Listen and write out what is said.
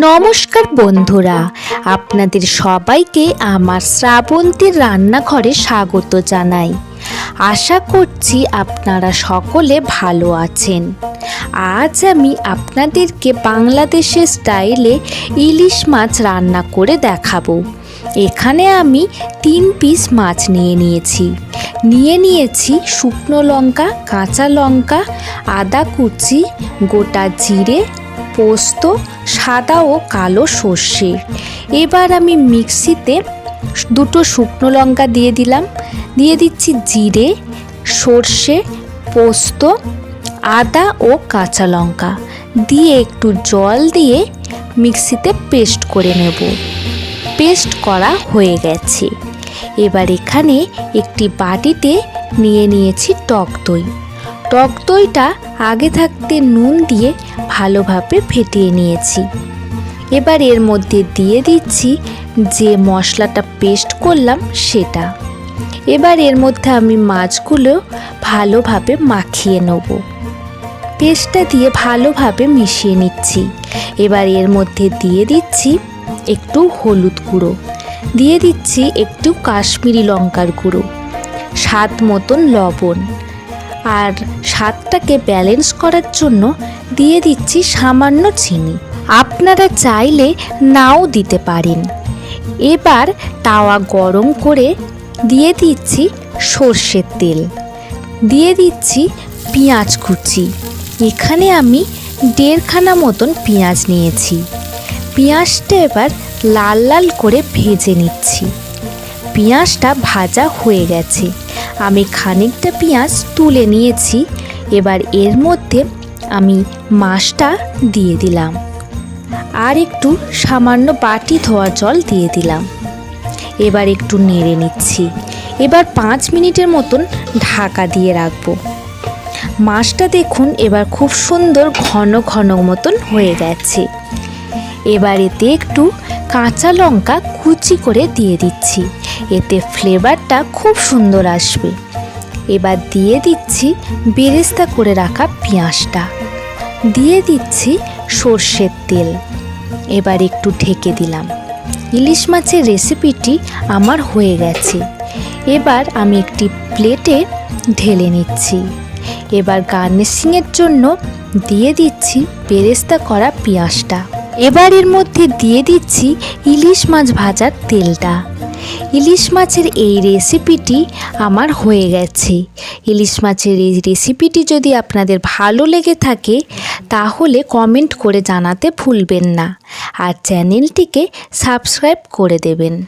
নমস্কার বন্ধুরা, আপনাদের সবাইকে আমার শ্রাবন্তীর রান্নাঘরে স্বাগত জানাই। আশা করছি আপনারা সকলে ভালো আছেন। আজ আমি আপনাদেরকে বাংলাদেশের স্টাইলে ইলিশ মাছ রান্না করে দেখাবো। এখানে আমি তিন পিস মাছ নিয়ে নিয়েছি। নিয়ে নিয়েছি শুকনো লঙ্কা, কাঁচা লঙ্কা, আদা কুচি, গোটা জিরে পোস্ত, সাদা ও কালো সর্ষে। এবার আমি মিক্সিতে দুটো শুকনো লঙ্কা দিয়ে দিলাম। দিয়ে দিচ্ছি জিরে, সর্ষে, পোস্ত, আদা ও কাঁচা লঙ্কা। দিয়ে একটু জল দিয়ে মিক্সিতে পেস্ট করে নেব। পেস্ট করা হয়ে গেছে। এবার এখানে একটি বাটিতে নিয়ে নিয়েছি টক দই। টক দইটা আগে থাকতে নুন দিয়ে ভালোভাবে ফেটিয়ে নিয়েছি। এবার এর মধ্যে দিয়ে দিচ্ছি যে মশলাটা পেস্ট করলাম সেটা। এবার এর মধ্যে আমি মাছগুলো ভালোভাবে মাখিয়ে নেব। পেস্টটা দিয়ে ভালোভাবে মিশিয়ে নিচ্ছি। এবার এর মধ্যে দিয়ে দিচ্ছি একটু হলুদ গুঁড়ো। দিয়ে দিচ্ছি একটু কাশ্মীরি লঙ্কার গুঁড়ো। স্বাদ মতন লবণ। আর স্বাদটাকে ব্যালেন্স করার জন্য দিয়ে দিচ্ছি সামান্য চিনি। আপনারা চাইলে নাও দিতে পারেন। এবার তাওয়া গরম করে দিয়ে দিচ্ছি সর্ষের তেল। দিয়ে দিচ্ছি পেঁয়াজ কুচি। এখানে আমি দেড়খানা মতন পেঁয়াজ নিয়েছি। পেঁয়াজটা এবার লাল লাল করে ভেজে নিচ্ছি। পেঁয়াজটা ভাজা হয়ে গেছে। আমি খানিকটা পেঁয়াজ তুলে নিয়েছি। এবার এর মধ্যে আমি মাছটা দিয়ে দিলাম। আর একটু সামান্য বাটি ধোয়া জল দিয়ে দিলাম। এবার একটু নেড়ে নিচ্ছি। এবার পাঁচ মিনিটের মতন ঢাকা দিয়ে রাখব। মাছটা দেখুন এবার খুব সুন্দর ঘন ঘন মতন হয়ে গেছে। এবার এতে একটু কাঁচা লঙ্কা কুচি করে দিয়ে দিচ্ছি। এতে ফ্লেভারটা খুব সুন্দর আসবে। এবার দিয়ে দিচ্ছি বেরেস্তা করে রাখা পেঁয়াজটা। দিয়ে দিচ্ছি সর্ষের তেল। এবার একটু ঢেকে দিলাম। ইলিশ মাছের রেসিপিটি আমার হয়ে গেছে। এবার আমি একটি প্লেটে ঢেলে নিচ্ছি। এবার গার্নিশিংয়ের জন্য দিয়ে দিচ্ছি বেরেস্তা করা পেঁয়াজটা। এবার এর মধ্যে দিয়ে দিচ্ছি ইলিশ মাছ ভাজার তেলটা। ইলিশ মাছের এই রেসিপিটি আমার হয়ে গেছে। ইলিশ মাছের এই রেসিপিটি যদি আপনাদের ভালো লেগে থাকে, তাহলে কমেন্ট করে জানাতে ভুলবেন না। আর চ্যানেলটিকে সাবস্ক্রাইব করে দেবেন।